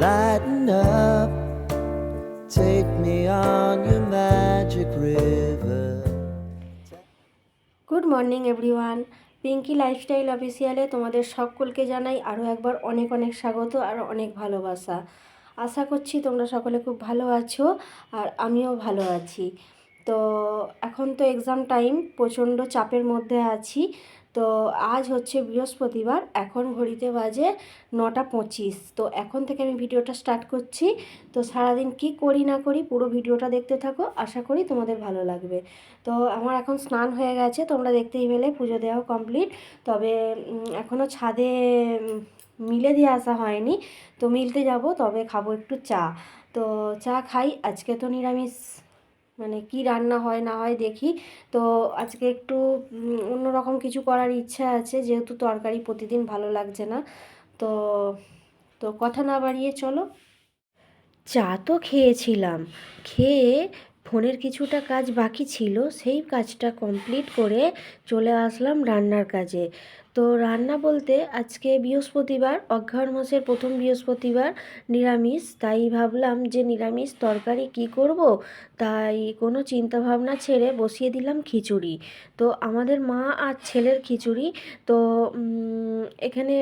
Lighten up, take me on your magic river. Good morning everyone Pinky lifestyle অফিসিয়ালে তোমাদের সকলকে জানাই আরও একবার অনেক অনেক স্বাগত আর অনেক ভালোবাসা। আশা করছি তোমরা সকলে খুব ভালো আছো আর আমিও ভালো আছি। তো এখন তো এক্সাম টাইম প্রচণ্ড চাপের মধ্যে আছি। তো আজ হচ্ছে বৃহস্পতিবার, এখন ঘড়িতে বাজে নটা পঁচিশ। তো এখন থেকে আমি ভিডিওটা স্টার্ট করছি। তো সারাদিন কি করি না করি পুরো ভিডিওটা দেখতে থাকো, আশা করি তোমাদের ভালো লাগবে। তো আমার এখন স্নান হয়ে গেছে, তোমরা দেখতেই পেলে পুজো দেওয়াও কমপ্লিট। তবে এখনও ছাদে মিলে দিয়ে আসা হয়নি। তো মিলতে যাব, তবে খাব একটু চা। তো চা খাই, আজকে তো নিরামিষ। মানে কি রান্না হয় না হয় দেখি। তো আজকে একটু অন্যরকম কিছু করার ইচ্ছা আছে, যেহেতু তরকারি প্রতিদিন ভালো লাগছে না। তো তো কথা না বাড়িয়ে চলো। চা তো খেয়েছিলাম। খেয়ে ফোনের কিছুটা কাজ বাকি ছিল, সেই কাজটা কমপ্লিট করে চলে আসলাম রান্নার কাজে। তো রান্না বলতে আজকে বৃহস্পতিবার অঘ্রাণ মাসের প্রথম বৃহস্পতিবার নিরামিষ। তাই ভাবলাম যে নিরামিষ তরকারি কি করব? তাই কোনো চিন্তা ভাবনা ছেড়ে বসিয়ে দিলাম খিচুড়ি। তো আমাদের মা আর ছেলের খিচুড়ি। তো এখানে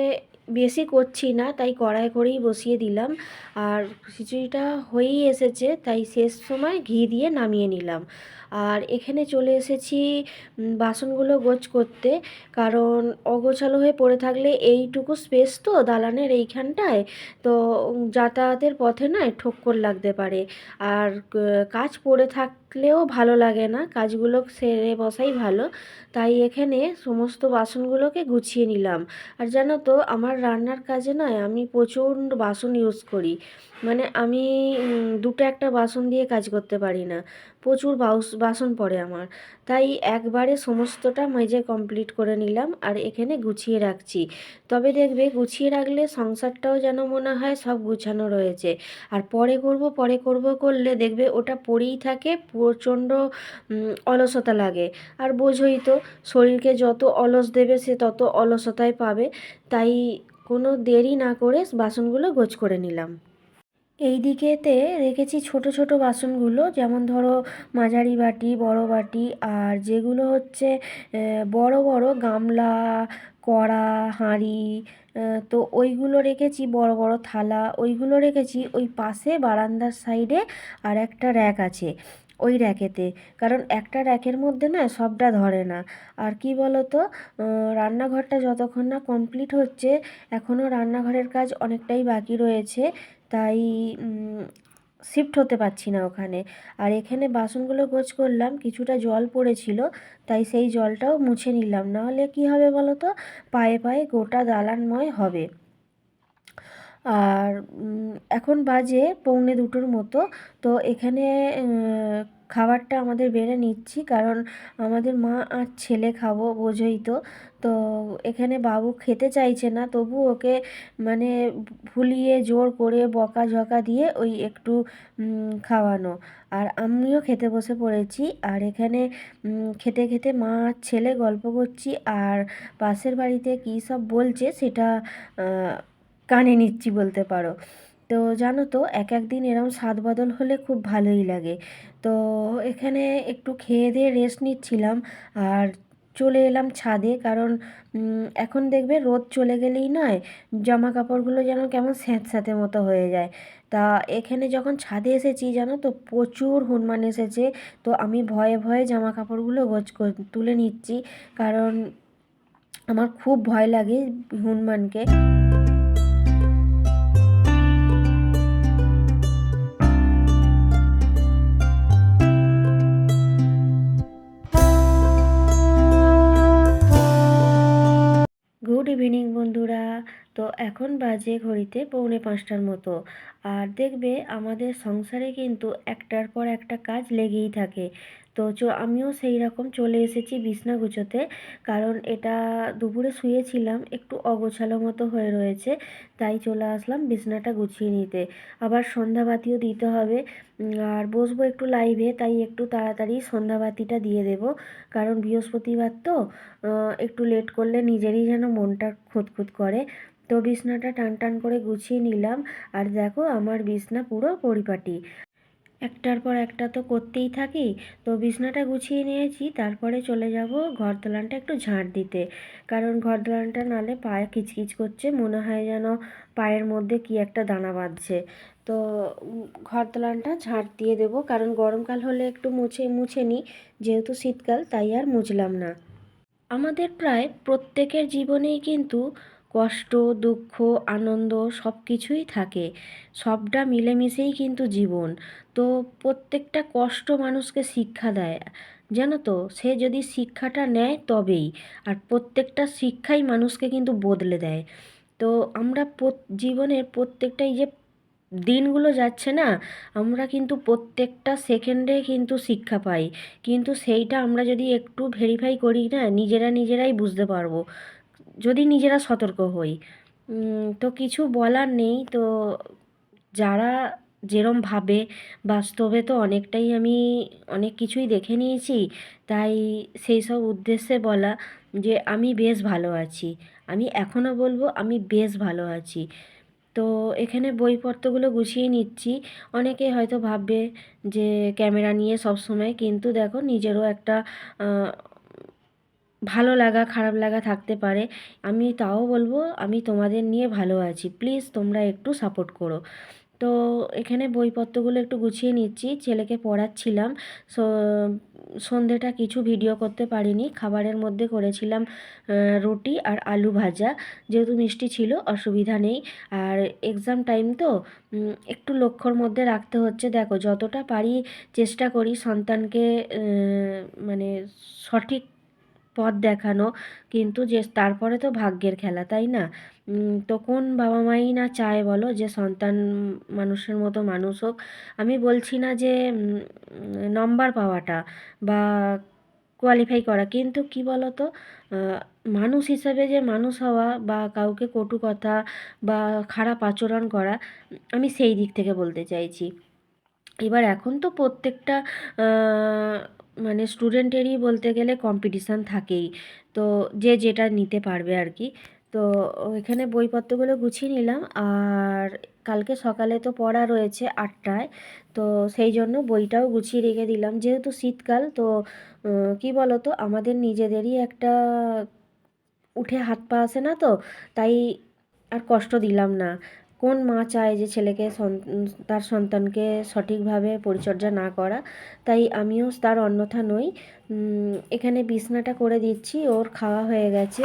বেশি করছি না, তাই কড়াই করেই বসিয়ে দিলাম। আর খিচুড়িটা হয়েই এসেছে, তাই শেষ সময় ঘি দিয়ে নামিয়ে নিলাম। আর এখানে চলে এসেছি বাসনগুলো গোছ করতে। কারণ অগোছালো হয়ে পড়ে থাকলে এইটুকু স্পেস তো দালানের এইখানটায়। তো যাতায়াতের পথে নয় ঠক্কর লাগতে পারে। আর কাজ পড়ে থাকলেও ভালো লাগে না। কাজগুলো সেরে বসাই ভালো। তাই এখানে সমস্ত বাসনগুলোকে গুছিয়ে নিলাম। আর জানো তো, আমার রান্নার কাজে নয় আমি প্রচণ্ড বাসন ইউজ করি। মানে আমি দুটো একটা বাসন দিয়ে কাজ করতে পারি না। প্রচুর বাউস, বাসন পড়ে আমার। তাই একবারে সমস্তটা মেজে কমপ্লিট করে নিলাম আর এখানে গুছিয়ে রাখছি। তবে দেখবে গুছিয়ে রাখলে সংসারটাও যেন মনে হয় সব গুছানো রয়েছে। আর পরে করব পরে করব করলে দেখবে ওটা পড়েই থাকে, প্রচণ্ড অলসতা লাগে। আর বোঝোই তো, শরীরকে যত অলস দেবে সে তত অলসতায় পাবে। তাই কোনো দেরি না করে বাসনগুলো গোছ করে নিলাম। এই দিকেতে রেখেছি ছোট ছোট বাসনগুলো, যেমন ধরো মাঝারি বাটি, বড় বাটি, আর যেগুলো হচ্ছে বড় বড় গামলা, কড়া, হাঁড়ি তো ওইগুলো রেখেছি, বড় বড় থালা, ওইগুলো রেখেছি ওই পাশে বারান্দার সাইডে আর একটা র্যাক আছে ওই র্যাকেতে। কারণ একটা র্যাকের মধ্যে না সবটা ধরে না। আর কি বলো তো রান্নাঘরটা যতক্ষণ না কমপ্লিট হচ্ছে এখনও রান্নাঘরের কাজ অনেকটাই বাকি রয়েছে। তাই শিফট হতে পারছি না ওখানে। আর এখানে বাসনগুলো গোছ করলাম, কিছুটা জল পড়েছিল, তাই সেই জলটাও মুছে নিলাম। নাহলে কি হবে বলো তো পায়ে পায়ে গোটা দালানময় হবে। আর এখন বাজে পৌনে দুটোর মতো, তো এখানে খাবারটা আমাদের বেড়ে নিচ্ছি, কারণ আমাদের মা আর ছেলে খাব বোঝোই তো। তো এখানে বাবু খেতে চাইছে না, তবু ওকে মানে ভুলিয়ে জোর করে বকা ঝকা দিয়ে ওই একটু খাওয়ানো। আর আমিও খেতে বসে পড়েছি, আর এখানে খেতে খেতে মা আর ছেলে গল্প করছি, আর পাশের বাড়িতে কী সব বলছে সেটা কানে নিচ্ছি বলতে পারো। তো জানো তো, এক এক দিন এরম স্বাদ বদল হলে খুব ভালোই লাগে। তো এখানে একটু খেয়ে দিয়ে রেস্ট নিচ্ছিলাম আর চলে এলাম ছাদে কারণ এখন দেখবে রোদ চলে গেলেই নয় জামা কাপড়গুলো যেন কেমন স্যাঁতস্যাঁতে মতো হয়ে যায়। তা এখানে যখন ছাদে এসেছি জানো তো, প্রচুর হনুমান এসেছে, তো আমি ভয়ে ভয়ে জামা কাপড়গুলো গোছ তুলে নিচ্ছি কারণ আমার খুব ভয় লাগে হনুমানকে। ইভিনিং বন্ধুরা। তো এখন বাজে ঘড়িতে পৌনে পাঁচটার মতো। আর দেখবে আমাদের সংসারে কিন্তু একটার পর একটা কাজ লেগেই থাকে। তো আমিও সেই রকম চলে এসেছি বিছনা গুছোতে। কারণ এটা দুপুরে শুয়েছিলাম, একটু অগোছালো মতো হয়ে রয়েছে, তাই চলে আসলাম বিছনাটা গুছিয়ে নিতে। আবার সন্ধ্যাবাতিও দিতে হবে আর বসবো একটু লাইভে তাই একটু তাড়াতাড়ি সন্ধ্যাবাতিটা দিয়ে দেব। কারণ বৃহস্পতিবার তো একটু লেট করলে নিজেরই যেন মনটা খুঁতখুত করে। তো বিছনাটা টান টান করে গুছিয়ে নিলাম, আর দেখো আমার বিছনা পুরো পরিপাটি। একটার পর একটা তো করতেই থাকি। তো বিছনাটা গুছিয়ে নিয়েছি, তারপরে চলে যাব ঘর দালানটা একটু ঝাঁট দিতে। কারণ ঘর দালানটা নালে পায়ে কিচকিচ করছে, মনে হয় যেন পায়ের মধ্যে কি একটা দানা বাঁধছে। তো ঘর দালানটা ঝাঁট দিয়ে দেবো, কারণ গরমকাল হলে একটু মুছে মুছে নিই। যেহেতু শীতকাল, তাই আর মুছলাম না। আমাদের প্রায় প্রত্যেকের জীবনেই কিন্তু কষ্ট, দুঃখ, আনন্দ সব কিছুই থাকে। সবটা মিলেমিশেই কিন্তু জীবন। তো প্রত্যেকটা কষ্ট মানুষকে শিক্ষা দেয়। জানো তো, সে যদি শিক্ষাটা নেয় তবেই, আর প্রত্যেকটা শিক্ষাই মানুষকে কিন্তু বদলে দেয়। তো আমরা জীবনের প্রত্যেকটাই যে দিনগুলো যাচ্ছে না, আমরা কিন্তু প্রত্যেকটা সেকেন্ডে কিন্তু শিক্ষা পাই। কিন্তু সেইটা আমরা যদি একটু ভেরিফাই করি না, নিজেরা নিজেরাই বুঝতে পারব। যদি নিজেরা সতর্ক হই। তো কিছু বলার নেই। তো যারা যেরম ভাবে, বাস্তবে তো অনেকটাই আমি অনেক কিছুই দেখে নিয়েছি। তাই সেই সব উদ্দেশ্যে বলা যে, আমি বেশ ভালো আছি। আমি এখনও বলব, আমি বেশ ভালো আছি। তো এখানে বইপত্রগুলো গুছিয়ে নিচ্ছি। অনেকে হয়তো ভাববে যে, ক্যামেরা নিয়ে সব সময়। কিন্তু দেখো, নিজেরও একটা ভালো লাগা, খারাপ লাগা থাকতে পারে। আমি তাও বলব, আমি তোমাদের নিয়ে ভালো আছি। প্লিজ তোমরা একটু সাপোর্ট করো। তো এখানে বইপত্রগুলো একটু গুছিয়ে নিচ্ছি। ছেলেকে পড়াচ্ছিলাম। সো, সন্ধেটা কিছু ভিডিও করতে পারিনি। খাবারের মধ্যে করেছিলাম রুটি আর আলু ভাজা। যেহেতু মিষ্টি ছিল, অসুবিধা নেই। আর এক্সাম টাইম তো একটু লক্ষ্যর মধ্যে রাখতে হচ্ছে। দেখো, যতটা পারি চেষ্টা করি সন্তানকে মানে সঠিক পথ দেখানো। কিন্তু যে তারপরে তো ভাগ্যের খেলা, তাই না? তো কোন বাবা মাই না চায় বলো যে সন্তান মানুষের মতো মানুষ হোক? আমি বলছি না যে নম্বর পাওয়াটা বা কোয়ালিফাই করা। কিন্তু কি বলো তো মানুষ হিসেবে যে মানুষ হওয়া বা কাউকে কটু কথা বা খারাপ আচরণ করা, আমি সেই দিক থেকে বলতে চাইছি। এবার এখন তো প্রত্যেকটা মানে স্টুডেন্টেরই বলতে গেলে কম্পিটিশান থাকেই। তো যে যেটা নিতে পারবে আর কি তো এখানে বইপত্রগুলো গুছিয়ে নিলাম। আর কালকে সকালে তো পড়া রয়েছে আটটায়। তো সেই জন্য বইটাও গুছিয়ে রেখে দিলাম। যেহেতু শীতকাল, তো কি বলো তো আমাদের নিজেদেরই একটা উঠে হাত পা আসে না তো, তাই আর কষ্ট দিলাম না। কোন মা চায় যে ছেলেকে তার সন্তানকে সঠিকভাবে পরিচর্যা না করা? তাই আমিও তার অন্যথা নই। এখানে বিছনাটা করে দিচ্ছি, ওর খাওয়া হয়ে গেছে।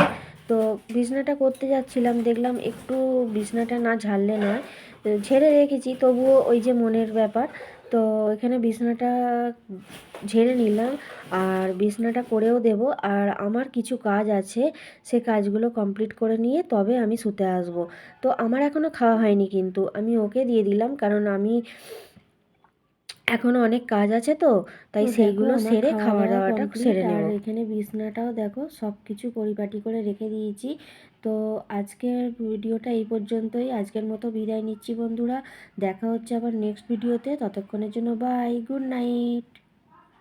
তো বিছনাটা করতে যাচ্ছিলাম, দেখলাম একটু বিছনাটা না ঝাড়লে নয়। ঝেড়ে রেখেছি, তবুও ওই যে মনের ব্যাপার। তো এখানে বিছনাটা ঝেড়ে নিলাম আর বিছনাটা করেও দেব। আর আমার কিছু কাজ আছে সে কাজগুলো কমপ্লিট করে নিয়ে তবে আমি শুতে আসব। তো আমার এখনও খাওয়া হয়নি কিন্তু আমি ওকে দিয়ে দিলাম কারণ আমি এখনও অনেক কাজ আছে তো তাই সেইগুলো সেরে খাওয়া দাওয়াটা সেরে নেব। এখানে বিছনাটাও দেখো সব কিছু পরিপাটি করে রেখে দিয়েছি। তো আজকের ভিডিওটা এই পর্যন্তই। আজকের মতো বিদায় নিচ্ছি বন্ধুরা। দেখা হচ্ছে আবার নেক্সট ভিডিওতে ততক্ষণের জন্য বাই গুড নাইট